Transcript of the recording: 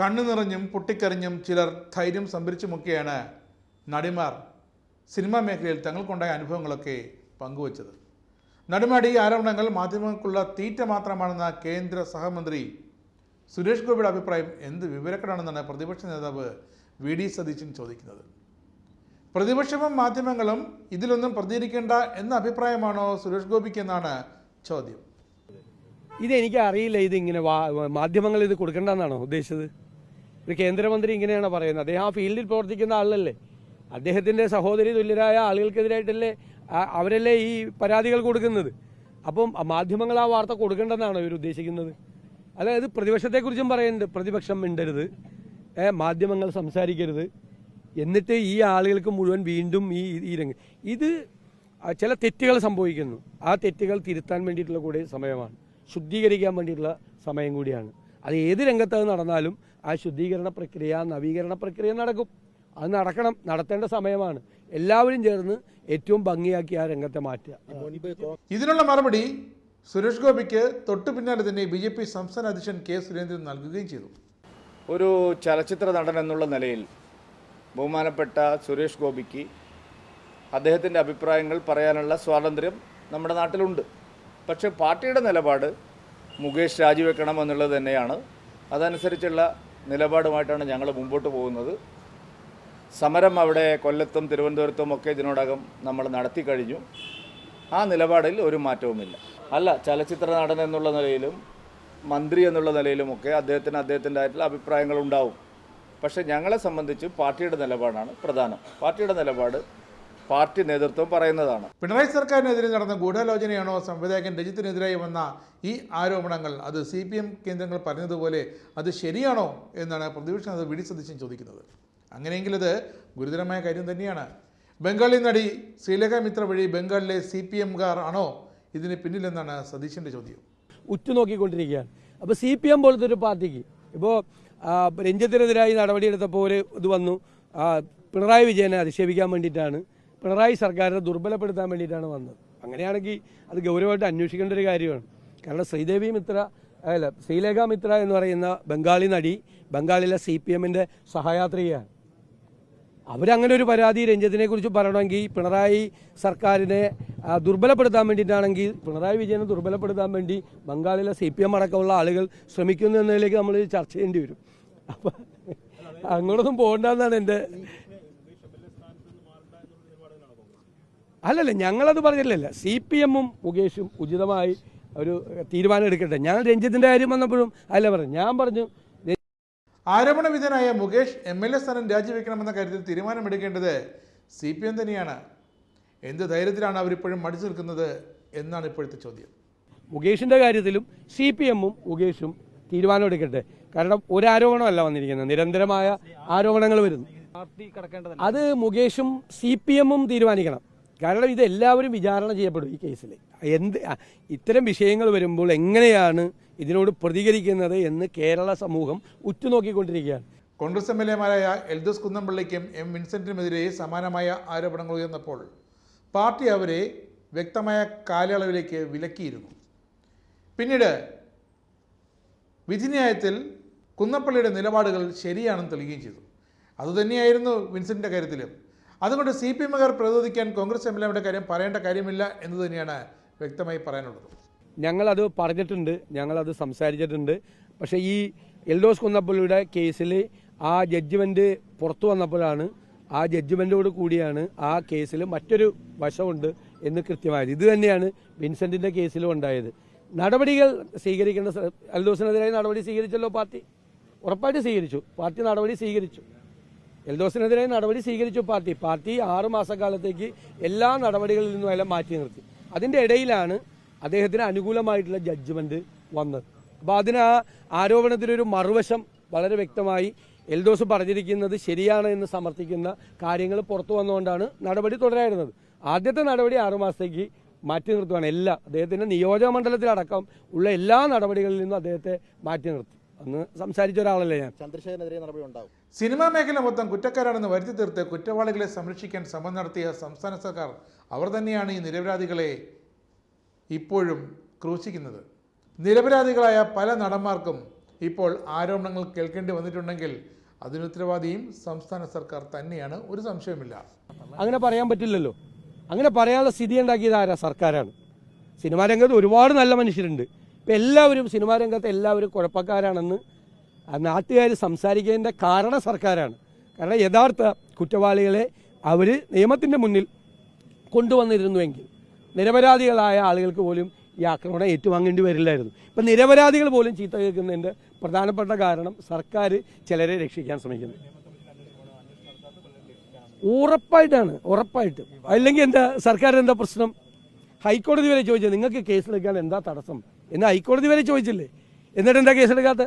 കണ്ണു നിറഞ്ഞും പൊട്ടിക്കറിഞ്ഞും ചിലർ ധൈര്യം സംഭരിച്ചുമൊക്കെയാണ് നടിമാർ സിനിമാ മേഖലയിൽ തങ്ങൾക്കുണ്ടായ അനുഭവങ്ങളൊക്കെ പങ്കുവച്ചത്. നടിമാടി ആരോപണങ്ങൾ മാധ്യമങ്ങൾക്കുള്ള തീറ്റ മാത്രമാണെന്ന കേന്ദ്ര സഹമന്ത്രി സുരേഷ് ഗോപിയുടെ അഭിപ്രായം എന്ത് വിവരക്കെടാണെന്നാണ് പ്രതിപക്ഷ നേതാവ് വി ഡി സതീശൻ ചോദിക്കുന്നത്. പ്രതിപക്ഷവും മാധ്യമങ്ങളും ഇതിലൊന്നും പ്രതികരിക്കേണ്ട എന്ന അഭിപ്രായമാണോ സുരേഷ് ഗോപിക്ക് എന്നാണ് ചോദ്യം. ഇതെനിക്ക് അറിയില്ല ഇത് ഇങ്ങനെ മാധ്യമങ്ങൾ ഇത് കൊടുക്കണ്ടെന്നാണോ ഉദ്ദേശിച്ചത്? ഒരു കേന്ദ്രമന്ത്രി ഇങ്ങനെയാണ് പറയുന്നത്. അദ്ദേഹം ആ ഫീൽഡിൽ പ്രവർത്തിക്കുന്ന ആളല്ലേ? അദ്ദേഹത്തിന്റെ സഹോദരി തുല്യരായ ആളുകൾക്കെതിരായിട്ടല്ലേ അവരല്ലേ ഈ പരാതികൾ കൊടുക്കുന്നത്? അപ്പം മാധ്യമങ്ങൾ ആ വാർത്ത കൊടുക്കേണ്ടെന്നാണ് ഇവർ ഉദ്ദേശിക്കുന്നത്? അതായത് പ്രതിപക്ഷത്തെക്കുറിച്ചും പറയുന്നുണ്ട്. പ്രതിപക്ഷം മിണ്ടരുത്. മാധ്യമങ്ങൾ സംസാരിക്കരുത്. എന്നിട്ട് ഈ ആളുകൾക്ക് മുഴുവൻ വീണ്ടും ഈ ഈ രംഗം ഇത് ചില തെറ്റുകൾ സംഭവിക്കുന്നു. ആ തെറ്റുകൾ തിരുത്താൻ വേണ്ടിയിട്ടുള്ള കൂടെ സമയമാണ്. ശുദ്ധീകരിക്കാൻ വേണ്ടിയിട്ടുള്ള സമയം കൂടിയാണ്. അത് ഏത് രംഗത്ത് അത് നടന്നാലും ആ ശുദ്ധീകരണ പ്രക്രിയ നവീകരണ പ്രക്രിയ നടക്കും. അത് നടക്കണം നടത്തേണ്ട സമയമാണ്. എല്ലാവരും ചേർന്ന് ഏറ്റവും ഭംഗിയാക്കി ആ രംഗത്തെ മാറ്റുക. ഇതിനുള്ള മറുപടി സുരേഷ് ഗോപിക്ക് തൊട്ടു പിന്നാലെ തന്നെ ബി ജെ പി സംസ്ഥാന അധ്യക്ഷൻ കെ സുരേന്ദ്രൻ നൽകുകയും ചെയ്തു. ഒരു ചലച്ചിത്ര നടൻ എന്നുള്ള നിലയിൽ ബഹുമാനപ്പെട്ട സുരേഷ് ഗോപിക്ക് അദ്ദേഹത്തിന്റെ അഭിപ്രായങ്ങൾ പറയാനുള്ള സ്വാതന്ത്ര്യം നമ്മുടെ നാട്ടിലുണ്ട്. പക്ഷേ പാർട്ടിയുടെ നിലപാട് മുകേഷ് രാജിവെക്കണം എന്നുള്ളത് തന്നെയാണ്. അതനുസരിച്ചുള്ള നിലപാടുമായിട്ടാണ് ഞങ്ങൾ മുമ്പോട്ട് പോകുന്നത്. സമരം അവിടെ കൊല്ലത്തും തിരുവനന്തപുരത്തും ഒക്കെ ഇതിനോടകം നമ്മൾ നടത്തി കഴിഞ്ഞു. ആ നിലപാടിൽ ഒരു മാറ്റവുമില്ല. അല്ല ചലച്ചിത്ര നടൻ എന്നുള്ള നിലയിലും മന്ത്രി എന്നുള്ള നിലയിലുമൊക്കെ അദ്ദേഹത്തിന് അദ്ദേഹത്തിന്റെതായിട്ടുള്ള അഭിപ്രായങ്ങൾ ഉണ്ടാവും. പക്ഷേ ഞങ്ങളെ സംബന്ധിച്ച് പാർട്ടിയുടെ നിലപാടാണ് പ്രധാനം. പാർട്ടിയുടെ നിലപാട് പാർട്ടി നേതൃത്വം പറയുന്നതാണ്. പിണറായി സർക്കാരിനെതിരെ നടന്ന ഗൂഢാലോചനയാണോ സംവിധായകൻ രജിത്തിനെതിരായി വന്ന ഈ ആരോപണങ്ങൾ? അത് സി പി എം കേന്ദ്രങ്ങൾ പറഞ്ഞതുപോലെ അത് ശരിയാണോ എന്നാണ് പ്രതിപക്ഷം അത് വിടി സതീശൻ ചോദിക്കുന്നത്. അങ്ങനെയെങ്കിൽ ഇത് ഗുരുതരമായ കാര്യം തന്നെയാണ്. ബംഗാളി നടി ശ്രീലേഖ മിത്ര വഴി ബംഗാളിലെ സി പി എംകാർ ആണോ ഇതിന് പിന്നിലെന്നാണ് സതീശന്റെ ചോദ്യം. ഉറ്റുനോക്കിക്കൊണ്ടിരിക്കുകയാണ്. അപ്പോൾ സി പി എം പോലത്തെ ഒരു പാർട്ടിക്ക് ഇപ്പോൾ രഞ്ജിത്തിനെതിരായി നടപടിയെടുത്തപ്പോൾ ഒരു ഇത് വന്നു. പിണറായി വിജയനെ അധിക്ഷേപിക്കാൻ വേണ്ടിയിട്ടാണ് പിണറായി സർക്കാരിനെ ദുർബലപ്പെടുത്താൻ വേണ്ടിയിട്ടാണ് വന്നത്. അങ്ങനെയാണെങ്കിൽ അത് ഗൗരവമായിട്ട് അന്വേഷിക്കേണ്ട ഒരു കാര്യമാണ്. കാരണം ശ്രീദേവി മിത്ര അല്ല ശ്രീലേഖ മിത്ര എന്ന് പറയുന്ന ബംഗാളി നടി ബംഗാളിലെ സി പി എമ്മിന്റെ സഹയാത്രികയാണ്. അവരങ്ങനെ ഒരു പരാതി രഞ്ജിത്തിനെ കുറിച്ച് പറയണമെങ്കിൽ പിണറായി സർക്കാരിനെ ദുർബലപ്പെടുത്താൻ വേണ്ടിയിട്ടാണെങ്കിൽ പിണറായി വിജയനെ ദുർബലപ്പെടുത്താൻ വേണ്ടി ബംഗാളിലെ സി പി എം അടക്കമുള്ള ആളുകൾ ശ്രമിക്കുന്നു എന്നതിലേക്ക് നമ്മൾ ചർച്ച ചെയ്യേണ്ടി വരും. അപ്പം അങ്ങോട്ടൊന്നും പോകണ്ടെന്നാണ് എന്റെ അല്ലല്ല ഞങ്ങളത് പറഞ്ഞില്ലല്ല. സി പി എമ്മും മുകേഷും ഉചിതമായി ഒരു തീരുമാനം എടുക്കട്ടെ. ഞാൻ രഞ്ജിത്തിന്റെ കാര്യം വന്നപ്പോഴും അല്ല പറഞ്ഞു. ഞാൻ പറഞ്ഞു ആരോപണ വിധേയനായ മുകേഷ് എം എൽ എ സ്ഥാനം രാജിവെക്കണമെന്ന കാര്യത്തിൽ തീരുമാനമെടുക്കേണ്ടത് സി പി എം തന്നെയാണ്. എന്ത് ധൈര്യത്തിലാണ് അവരിപ്പോഴും മടിച്ചു നിൽക്കുന്നത് എന്നാണ് ഇപ്പോഴത്തെ ചോദ്യം. മുകേഷിന്റെ കാര്യത്തിലും സി പി എമ്മും മുകേഷും തീരുമാനമെടുക്കട്ടെ കാരണം ഒരു ആരോപണമല്ല വന്നിരിക്കുന്നത്. നിരന്തരമായ ആരോപണങ്ങൾ വരുന്നു. അത് മുകേഷും സി പി എമ്മും തീരുമാനിക്കണം. കാരണം ഇത് എല്ലാവരും വിചാരണ ചെയ്യപ്പെടും ഈ കേസിൽ എന്ത് ഇത്തരം വിഷയങ്ങൾ വരുമ്പോൾ എങ്ങനെയാണ് ഇതിനോട് പ്രതികരിക്കുന്നത് എന്ന് കേരള സമൂഹം ഉറ്റുനോക്കിക്കൊണ്ടിരിക്കുകയാണ്. കോൺഗ്രസ് എം എൽ എമാരായ എൽദോസ് കുന്നംപള്ളിക്കും എം വിൻസെന്റിനുമെതിരെ സമാനമായ ആരോപണങ്ങൾ ഉയർന്നപ്പോൾ പാർട്ടി അവരെ വ്യക്തമായ കാലയളവിലേക്ക് വിലക്കിയിരുന്നു. പിന്നീട് വിധിന്യായത്തിൽ കുന്നപ്പള്ളിയുടെ നിലപാടുകൾ ശരിയാണെന്ന് തെളിയുകയും ചെയ്തു. അതുതന്നെയായിരുന്നു വിൻസെന്റിന്റെ കാര്യത്തിലും. അതുകൊണ്ട് സി പി എമ്മുകാർ പ്രതിരോധിക്കാൻ കോൺഗ്രസ് എം എൽ എയുടെ കാര്യം പറയേണ്ട കാര്യമില്ല എന്ന് തന്നെയാണ് വ്യക്തമായി പറയാനുള്ളത്. ഞങ്ങളത് പറഞ്ഞിട്ടുണ്ട് ഞങ്ങളത് സംസാരിച്ചിട്ടുണ്ട്. പക്ഷേ ഈ എൽഡോസ് കുന്നപ്പള്ളിയുടെ കേസിൽ ആ ജഡ്ജ്മെന്റ് പുറത്തു വന്നപ്പോഴാണ് ആ ജഡ്ജ്മെന്റോട് കൂടിയാണ് ആ കേസിൽ മറ്റൊരു വശമുണ്ട് എന്ന് കൃത്യമായത്. ഇത് തന്നെയാണ് വിൻസെന്റിന്റെ കേസിലും ഉണ്ടായത്. നടപടികൾ സ്വീകരിക്കേണ്ട എൽദോസിനെതിരായി നടപടി സ്വീകരിച്ചല്ലോ പാർട്ടി? ഉറപ്പായിട്ട് സ്വീകരിച്ചു. പാർട്ടി നടപടി സ്വീകരിച്ചു. എൽദോസിനെതിരെ നടപടി സ്വീകരിച്ചു പാർട്ടി. പാർട്ടി ആറ് കാലത്തേക്ക് എല്ലാ നടപടികളിൽ നിന്നും എല്ലാം മാറ്റി നിർത്തി. അതിന്റെ ഇടയിലാണ് അദ്ദേഹത്തിന് അനുകൂലമായിട്ടുള്ള ജഡ്ജ്മെന്റ് വന്നത്. അപ്പോൾ അതിന് ആ ആരോപണത്തിനൊരു മറുവശം വളരെ വ്യക്തമായി എൽദോസ് പറഞ്ഞിരിക്കുന്നത് ശരിയാണ് എന്ന് സമർത്ഥിക്കുന്ന കാര്യങ്ങൾ പുറത്തു വന്നുകൊണ്ടാണ് നടപടി തുടരായിരുന്നത്. ആദ്യത്തെ നടപടി ആറുമാസത്തേക്ക് മാറ്റി നിർത്തുകയാണ് എല്ലാ അദ്ദേഹത്തിന്റെ നിയോജക മണ്ഡലത്തിലടക്കം ഉള്ള എല്ലാ നടപടികളിൽ നിന്നും അദ്ദേഹത്തെ മാറ്റി നിർത്തി. അന്ന് സംസാരിച്ച ഒരാളല്ലേ ഞാൻ? ചന്ദ്രശേഖരനെതിരെ നടപടി ഉണ്ടാവും. സിനിമാ മേഖല മൊത്തം കുറ്റക്കാരാണെന്ന് വരുത്തി തീർത്ത് കുറ്റവാളികളെ സംരക്ഷിക്കാൻ ശ്രമം നടത്തിയ സംസ്ഥാന സർക്കാർ അവർ തന്നെയാണ് ഈ നിരപരാധികളെ ഇപ്പോഴും ക്രൂശിക്കുന്നത്. നിരപരാധികളായ പല നടന്മാർക്കും ഇപ്പോൾ ആരോപണങ്ങൾ കേൾക്കേണ്ടി വന്നിട്ടുണ്ടെങ്കിൽ അതിനുത്തരവാദിയും സംസ്ഥാന സർക്കാർ തന്നെയാണ്. ഒരു സംശയമില്ല അങ്ങനെ പറയാൻ പറ്റില്ലല്ലോ. അങ്ങനെ പറയാനുള്ള സ്ഥിതി ഉണ്ടാക്കിയത് ആരാ? സർക്കാരാണ്. സിനിമാ രംഗത്ത് ഒരുപാട് നല്ല മനുഷ്യരുണ്ട്. ഇപ്പം എല്ലാവരും സിനിമാ രംഗത്ത് എല്ലാവരും കുഴപ്പക്കാരാണെന്ന് നാട്ടുകാർ സംസാരിക്കേണ്ട കാരണം സർക്കാരാണ്. കാരണം യഥാർത്ഥ കുറ്റവാളികളെ അവർ നിയമത്തിന്റെ മുന്നിൽ കൊണ്ടുവന്നിരുന്നുവെങ്കിൽ നിരപരാധികളായ ആളുകൾക്ക് പോലും ഈ ആക്രമണം ഏറ്റുവാങ്ങേണ്ടി വരില്ലായിരുന്നു. ഇപ്പം നിരപരാധികൾ പോലും ചീത്ത കേൾക്കുന്നതിന്റെ പ്രധാനപ്പെട്ട കാരണം സർക്കാർ ചിലരെ രക്ഷിക്കാൻ ശ്രമിക്കുന്നു. ഉറപ്പായിട്ടാണ് ഉറപ്പായിട്ട്. അല്ലെങ്കിൽ എന്താ സർക്കാർ എന്താ പ്രശ്നം? ഹൈക്കോടതി വരെ ചോദിച്ചത് നിങ്ങൾക്ക് കേസിലെടുക്കാൻ എന്താ തടസ്സം? എന്ന് ഹൈക്കോടതി വരെ ചോദിച്ചില്ലേ? എന്നിട്ട് എന്താ കേസെടുക്കാത്ത?